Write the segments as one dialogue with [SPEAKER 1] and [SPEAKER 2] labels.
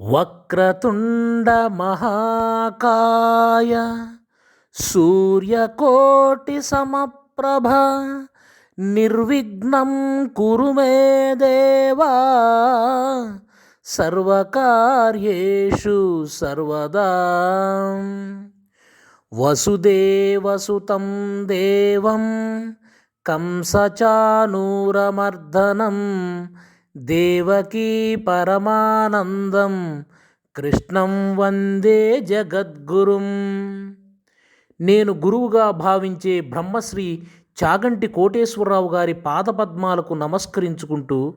[SPEAKER 1] వక్రతుండ మహాకాయ సూర్యకోటి సమప్రభ నిర్విఘ్నం కురు మే దేవా సర్వకార్యేషు సర్వదా. వసుదేవసుతం దేవం కంసచానూరమర్దనం దేవకీ పరమానందం కృష్ణం వందే జగద్గురుం. నేను గురువుగా భావించే బ్రహ్మశ్రీ చాగంటి కోటేశ్వరరావు గారి పాదపద్మాలకు నమస్కరించుకుంటూ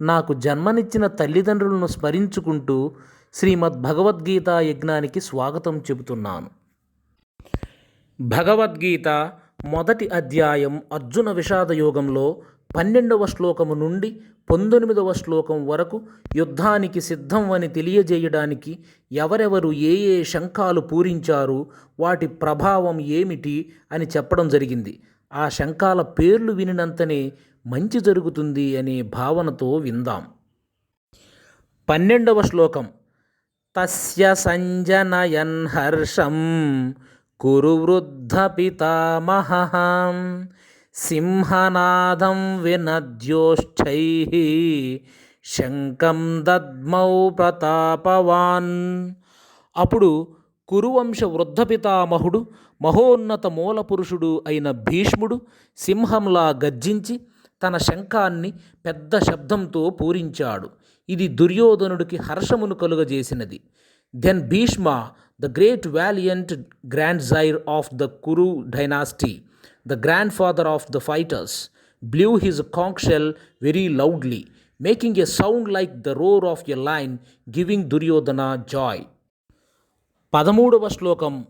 [SPEAKER 1] నాకు జన్మనిచ్చిన తల్లిదండ్రులను స్మరించుకుంటూ శ్రీమద్ భగవద్గీత యజ్ఞానికి స్వాగతం చెబుతున్నాను. భగవద్గీత మొదటి అధ్యాయం అర్జున విషాద యోగంలో పన్నెండవ శ్లోకము నుండి పంతొమ్మిదవ శ్లోకం వరకు యుద్ధానికి సిద్ధం అని తెలియజేయడానికి ఎవరెవరు ఏ ఏ శంఖాలు పూరించారు వాటి ప్రభావం ఏమిటి అని చెప్పడం జరిగింది. ఆ శంఖాల పేర్లు వినినంతనే మంచి జరుగుతుంది అనే భావనతో విందాం. పన్నెండవ శ్లోకం తస్య సంజనయన్ హర్షం కురు వృద్ధ పితామహ. సింహనాదం వినద్యోష్టై శంఖం దద్మౌ ప్రతాపవాన్. అప్పుడు కురువంశ వృద్ధ పితామహుడు మహోన్నత మూలపురుషుడు అయిన భీష్ముడు సింహంలా గర్జించి తన శంఖాన్ని పెద్ద శబ్దంతో పూరించాడు. ఇది దుర్యోధనుడికి హర్షమును కలుగజేసినది. Then Bhishma the great valiant grand sire of the Kuru dynasty. The grandfather of the fighters blew his conchshell very loudly making a sound like the roar of a lion giving Duryodhana joy పదమూడవ శ్లోకం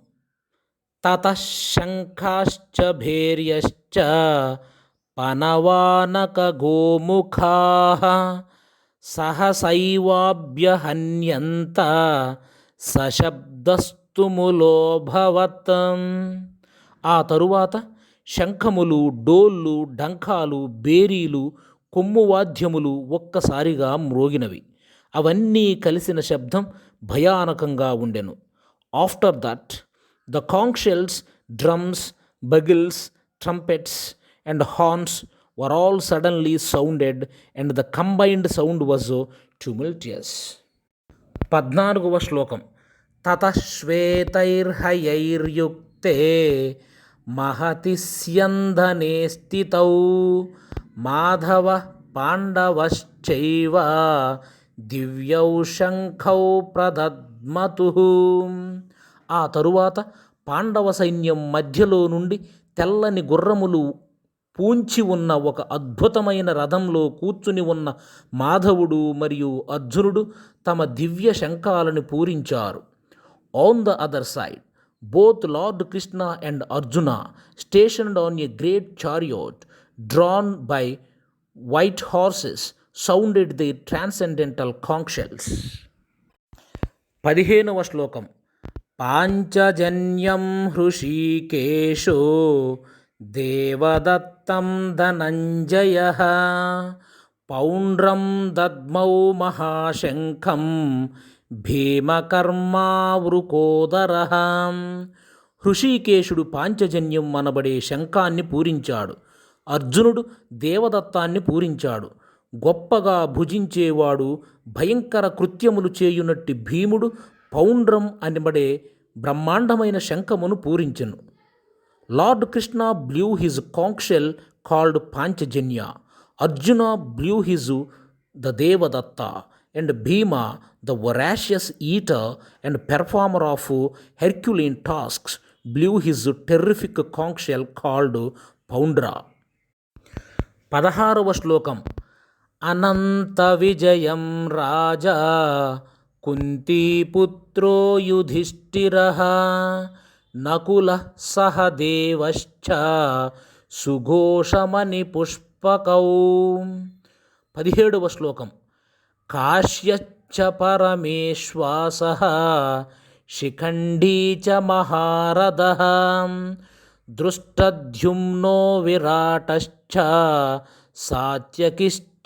[SPEAKER 1] తతశంఖాశ్చ భేర్యశ్చ పనవానక గోముఖా సహసైవాభ్యహన్యంత సశబ్దస్తుములోభవత్ ఆ తరువాత శంఖములు డోళ్ళు డంకాలు బేరీలు కొమ్ము వాద్యములు ఒక్కసారిగా మ్రోగినవి. అవన్నీ కలిసిన శబ్దం భయానకంగా ఉండెను. After that the conchshells drums bugles trumpets and horns were all suddenly sounded and the combined sound was tumultuous. పద్నాలుగవ శ్లోకం. తతశ్వేతైర్హయైర్యుక్తే శ్వేతైర్హయైర్యుక్తే స్యంధనే స్థితౌ మాధవ పాండవశ్చైవ దివ్యౌ శంఖౌ ప్రదద్మతు. ఆ తరువాత పాండవ సైన్యం మధ్యలో నుండి తెల్లని గుర్రములు పూంచి ఉన్న ఒక అద్భుతమైన రథంలో కూర్చుని ఉన్న మాధవుడు మరియు అర్జునుడు తమ దివ్య శంఖాలను పూరించారు. On the other side both Lord Krishna and Arjuna stationed on a great chariot drawn by white horses sounded the transcendental conchshells పదిహేనవ శ్లోకం. పాంచజన్యం హృషీకేశో దేవదత్తం ధనంజయ పౌండ్రం దద్మౌ మహాశంఖం భీమకర్మావృకోదర. హృషీకేశుడు పాంచజన్యం అనబడే శంఖాన్ని పూరించాడు. అర్జునుడు దేవదత్తాన్ని పూరించాడు. గొప్పగా భుజించేవాడు భయంకర కృత్యములు చేయునట్టి భీముడు పౌండ్రం అనబడే బ్రహ్మాండమైన శంఖమును పూరించెను. Lord Krishna blew his conchshell called Panchajanya. Arjuna blew his the Devadatta. And Bhima the voracious eater and performer of herculean tasks blew his terrific conchshell called Paundra పదహారవ శ్లోకం. అనంత విజయం రాజా కుంతీపుత్రో యుధిష్ఠిర నకుల సహదేవశ్చ సుఘోషమణి పుష్పకౌ. పదిహేడవ శ్లోకం. కాశ్యచ్చ పరమేశ్వాస శిఖండీ చ మహారథ దృష్టద్యుమ్నో విరాటశ్చ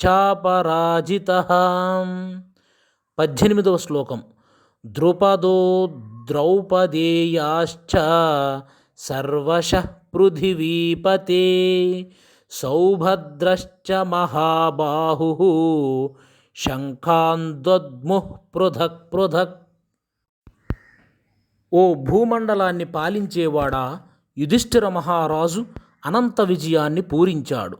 [SPEAKER 1] సాత్యకిశ్చాపరాజిత పద్దెనిమిదవ శ్లోకం ద్రుపదో ద్రౌపదేయాశ్చ సర్వశ పృథివీపతే సౌభద్రశ్చ మహాబాహు శంఖాందద్ముః పృథక్. పృథక్ ఓ భూమండలాన్ని పాలించేవాడా యుధిష్ఠిర మహారాజు అనంత విజయాన్ని పూరించాడు.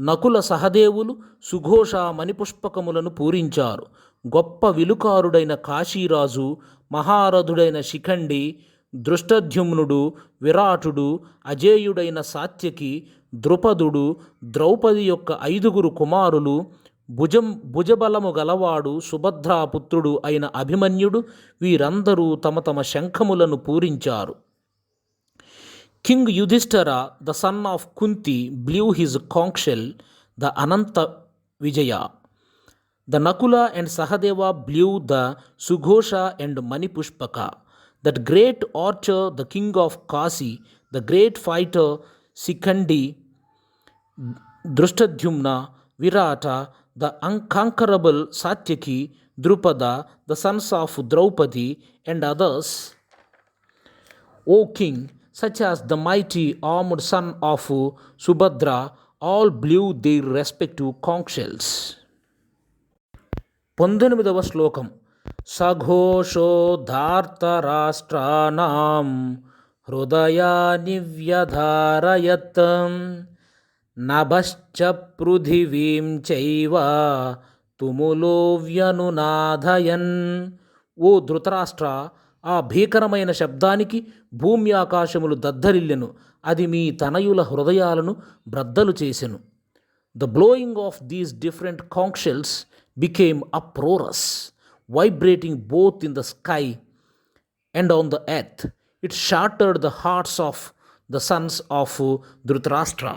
[SPEAKER 1] నకుల సహదేవులు సుఘోష మణిపుష్పకములను పూరించారు. గొప్ప విలుకారుడైన కాశీరాజు మహారథుడైన శిఖండి దృష్టధ్యుమ్నుడు విరాటుడు అజేయుడైన సాత్యకి ద్రుపదుడు ద్రౌపది యొక్క ఐదుగురు కుమారులు భుజం భుజబలము గలవాడు సుభద్రాపుత్రుడు అయిన అభిమన్యుడు వీరందరూ తమ తమ శంఖములను పూరించారు. King Yudhishthira the son of Kunti blew his conchshell the Anantavijaya. The Nakula and Sahadeva blew the సుఘోష and Manipushpaka. That great archer the king of Kashi the great fighter Shikhandi Dhrishtadyumna Virata the unconquerable Satyaki Drupada the sons of Draupadi and others O king, such as the mighty armed son of Subhadra, all blew their respective conch పంతొమ్మిదవ శ్లోకం సఘోషోధార్తరాష్ట్రాణం హృదయాని వ్యధారయత్ నభశ్చ పృథివీం చైవ తుములోవ్యనునాథయన్. ఓ ధృతరాష్ట్ర ఆ భీకరమైన శబ్దానికి భూమి ఆకాశములు దద్దరిల్లెను. అది మీ తనయుల హృదయాలను బ్రద్దలు చేసెను. The blowing of these different conchshells became uproarious vibrating both in the sky and on the earth. It shattered the hearts of the sons of Dhritarashtra.